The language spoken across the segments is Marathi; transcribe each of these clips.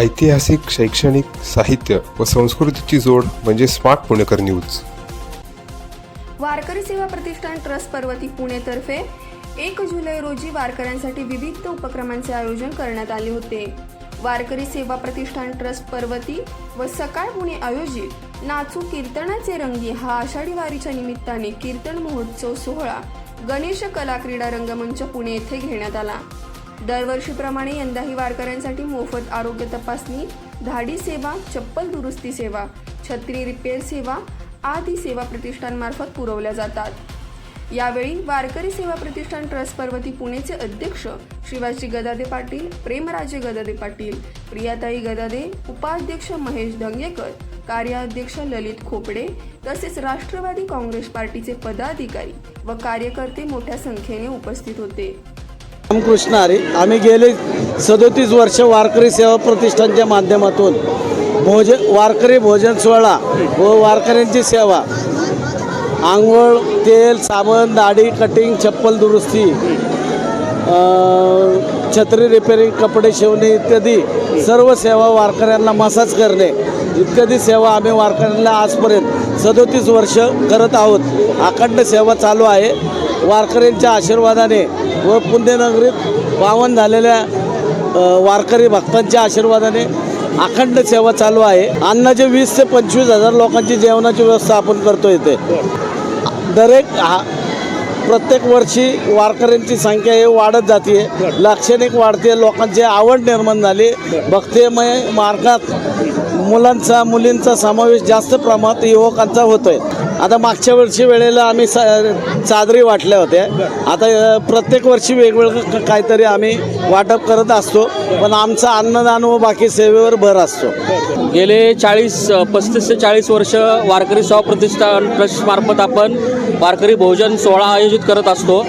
ऐतिहासिक शैक्षणिक साहित्य व संस्कृतीची जोड म्हणजे स्मार्ट पुणेकर न्यूज. वारकरी सेवा प्रतिष्ठान ट्रस्ट पर्वती पुणेतर्फे एक जुलै रोजी वारकऱ्यांसाठी विविध उपक्रमांचे आयोजन करण्यात आले होते. वारकरी सेवा प्रतिष्ठान ट्रस्ट पर्वती व सकाळ पुणे आयोजित नाचू कीर्तनाचे रंगी हा आषाढी वारीच्या निमित्ताने कीर्तन महोत्सव सोहळा गणेश कला क्रीडा रंगमंच पुणे येथे घेण्यात आला. दरवर्षीप्रमाणे यंदाही वारकऱ्यांसाठी मोफत आरोग्य तपासणी धाडी सेवा चप्पल दुरुस्ती सेवा छत्री रिपेअर सेवा आदी सेवा प्रतिष्ठानमार्फत पुरवल्या जातात. यावेळी वारकरी सेवा प्रतिष्ठान ट्रस्ट पर्वती पुणेचे अध्यक्ष शिवाजी गदादे पाटील प्रेमराजे गदादे पाटील प्रियाताई गदादे उपाध्यक्ष महेश धंगेकर कार्याध्यक्ष ललित खोपडे तसेच राष्ट्रवादी काँग्रेस पार्टीचे पदाधिकारी व कार्यकर्ते मोठ्या संख्येने उपस्थित होते. रामकृष्ण आरे आम्ही गेले सदोतीस वर्ष वारकरी सेवा प्रतिष्ठानच्या माध्यमातून. भोजन वारकरी भोजन सोहळा व वारकऱ्यांची सेवा. आंघोळ तेल साबण दाढी कटिंग चप्पल दुरुस्ती छत्री रिपेरिंग कपडे शिवणे इत्यादी सर्व सेवा वारकऱ्यांना मसाज करणे. इत्यादी सेवा आम्ही वारकऱ्यांना आजपर्यंत सदोतीस वर्ष करत आहोत. अखंड सेवा चालू आहे. वारकऱ्यांच्या आशीर्वादाने व पुण्यनगरीत पावन झालेल्या वारकरी भक्तांच्या आशीर्वादाने अखंड सेवा चालू आहे. अन्नाचे वीस ते पंचवीस हजार लोकांची जेवणाची व्यवस्था आपण करतो इथे. दरेक हा प्रत्येक वर्षी वारकऱ्यांची संख्या ही वाढत जाते लाक्षणिक वाढते लोकांची आवड निर्माण झाली. भक्तिमय मार्गात मुलांचा मुलींचा समावेश जास्त प्रमाणात युवकांचा होतोय. आता मागच्या वर्षी वेळेला आम्ही सा चादरी वाटल्या होत्या. आता प्रत्येक वर्षी वेगवेगळं काहीतरी आम्ही वाटप करत असतो पण आमचा अन्नदान व बाकी सेवेवर भर असतो. गेले चाळीस पस्तीस ते चाळीस वर्ष वारकरी सेवा प्रतिष्ठान ट्रस्टमार्फत आपण वारकरी भोजन सोहळा आयोजित करत असतो.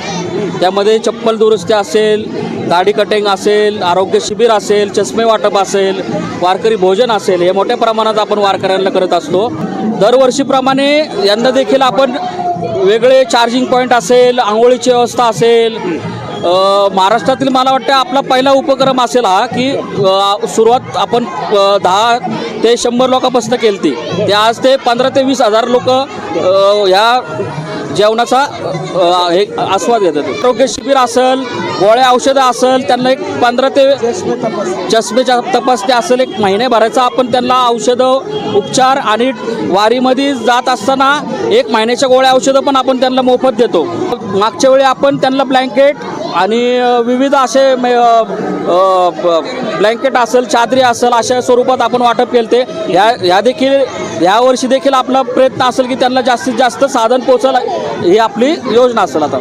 त्यामध्ये चप्पल दुरुस्ती असेल दाढी कटिंग असेल आरोग्य शिबिर असेल चष्मे वाटप असेल वारकरी भोजन असेल हे मोठ्या प्रमाणात आपण वारकऱ्यांना करत असतो. दरवर्षीप्रमाणे या त्यांना देखील आपण वेगळे चार्जिंग पॉईंट असेल आंघोळीची व्यवस्था असेल महाराष्ट्रातील मला वाटतं आपला पहिला उपक्रम असेल हा की सुरुवात आपण दहा ते शंभर लोकांपासून केली ती ते आज ते पंधरा ते वीस हजार लोक ह्या जेवणाचा एक हे आस्वाद घेतात आरोग्य शिबिर असेल गोळ्या औषधं असेल त्यांना एक पंधरा ते चष्मेच्या तपासणी असेल एक महिन्याभराचा आपण त्यांना औषधं उपचार आणि वारीमध्ये जात असताना एक महिन्याच्या गोळ्या औषधं पण आपण त्यांना मोफत देतो. मागच्या वेळी आपण त्यांना ब्लँकेट आणि विविध असे ब- ब्लँकेट असेल चादरी असेल अशा स्वरूपात आपण वाटप केले ते. ह्या ह्या देखील ह्यावर्षी देखील आपला प्रयत्न असेल की त्यांना जास्तीत जास्त साधन पोचल ही आपली योजना असेल आता.